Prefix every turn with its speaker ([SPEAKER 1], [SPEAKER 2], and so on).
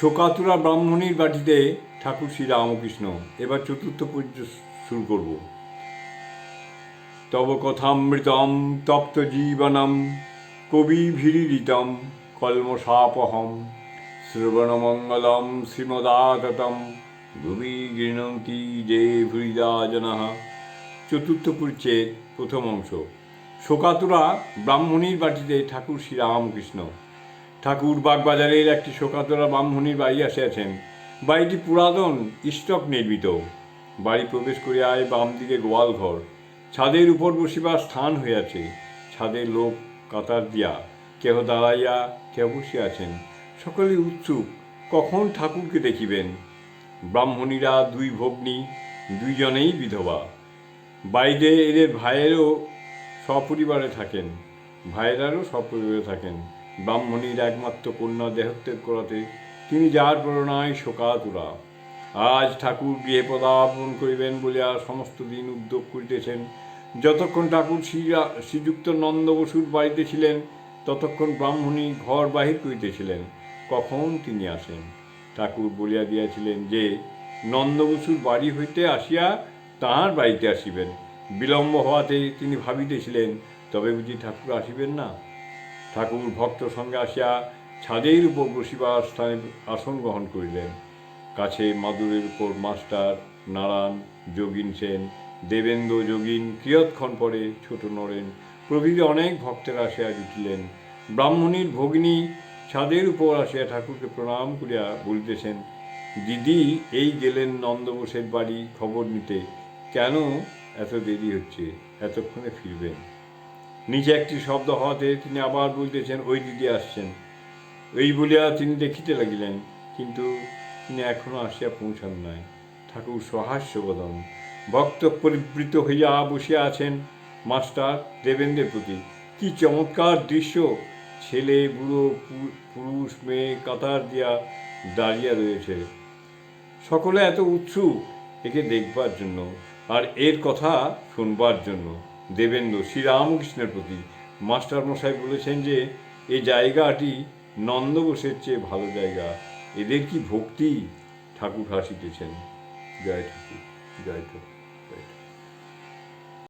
[SPEAKER 1] শোকাতুরা ব্রাহ্মণীর বাটিতে ঠাকুর শ্রী রামকৃষ্ণ। এবার চতুর্থ পর্য শুরু করব। তব কথামৃতম, তপ্ত জীবনম, কবি ভীরিতম কলমশাপহম, শ্রবণমঙ্গলম, শ্রীমদাততম ভুবি গৃণন্তি যে ভৃদা জনঃ চতুর্থ পরিচ্ছেদ প্রথম অংশ। শোকাতুরা ব্রাহ্মণীর বাটিতে ঠাকুর শ্রীরামকৃষ্ণ ঠাকুর বাগবাজারের একটি শোকাতরা ব্রাহ্মণীর বাড়ি আসিয়াছেন। বাড়িটি পুরাতন, স্টক নির্মিত। বাড়ি প্রবেশ করিয়ায় বাম দিকে গোয়াল ঘর। ছাদের উপর বসিবার স্থান হইয়াছে। ছাদে লোক, কাতার দিয়া কেহ দাঁড়াইয়া, কেহ বসিয়াছেন সকলে উৎসুক, কখন ঠাকুরকে দেখিবেন? ব্রাহ্মণীরা দুই ভগ্নী, দুইজনেই বিধবা। বাইরে এদের ভাইয়েরও সপরিবারে থাকেন। ভাইয়েরারও সপরিবারে থাকেন। ব্রাহ্মণীর একমাত্র কন্যা দেহত্যাগ করাতে তিনি যার প্রেরণায় শোকাতুরা। আজ ঠাকুর গৃহে পদার্পণ করিবেন বলিয়া সমস্ত দিন উদ্যোগ করিতেছেন। যতক্ষণ ঠাকুর শ্রীযুক্ত নন্দ বসুর বাড়িতে ছিলেন, ততক্ষণ ব্রাহ্মণী ঘর বাহির করিতেছিলেন। কখন তিনি আসেন? ঠাকুর বলিয়া দিয়াছিলেন যে নন্দবসুর বাড়ি হইতে আসিয়া তাহার বাড়িতে আসিবেন। বিলম্ব হওয়াতে তিনি ভাবিতেছিলেন, তবে বুঝি ঠাকুর আসিবেন না? ঠাকুর ভক্ত সঙ্গে আসিয়া ছাদের উপর বসিবার স্থানে আসন গ্রহণ করিলেন। কাছে মাদুরের উপর মাস্টার, নারায়ণ, যোগিন সেন, দেবেন্দ্র যোগিন, কিয়ৎক্ষণ পরে ছোট নরেন প্রভৃতি অনেক ভক্তেরা আসিয়া জুটিলেন। ব্রাহ্মণীর ভগ্নী ছাদের উপর আসিয়া ঠাকুরকে প্রণাম করিয়া বলিতেছেন, দিদি, এই গেলেন নন্দবোসের বাড়ি খবর নিতে। কেন এত দেরি হচ্ছে? এতক্ষণে ফিরবেন। নিচে একটি শব্দ হওয়াতে তিনি আবার বলতেছেন, ওই দিদি আসছেন। এই বলিয়া তিনি দেখিতে লাগিলেন, কিন্তু তিনি এখনও আসিয়া পৌঁছান নাই। ঠাকুর সহাস্য সহাস্যবদন। ভক্ত পরিবৃত হইয়া বসিয়া আছেন মাস্টার দেবেন্দ্রের প্রতি। কি চমৎকার দৃশ্য! ছেলে, বুড়ো পুরুষ, মেয়ে, কাতার দিয়া দাঁড়িয়ে রয়েছে। সকলে এত উৎসুক, একে দেখবার জন্য, আর এর কথা শুনবার জন্য। দেবেন্দ্র শ্রীরামকৃষ্ণের প্রতি মাস্টারমশাই বলেছেন যে এই জায়গাটি নন্দবোসের চেয়ে ভালো জায়গা। এদের কি ভক্তি? ঠাকুর হাসিতেছেন। জয় ঠাকুর জয় ঠাকুর।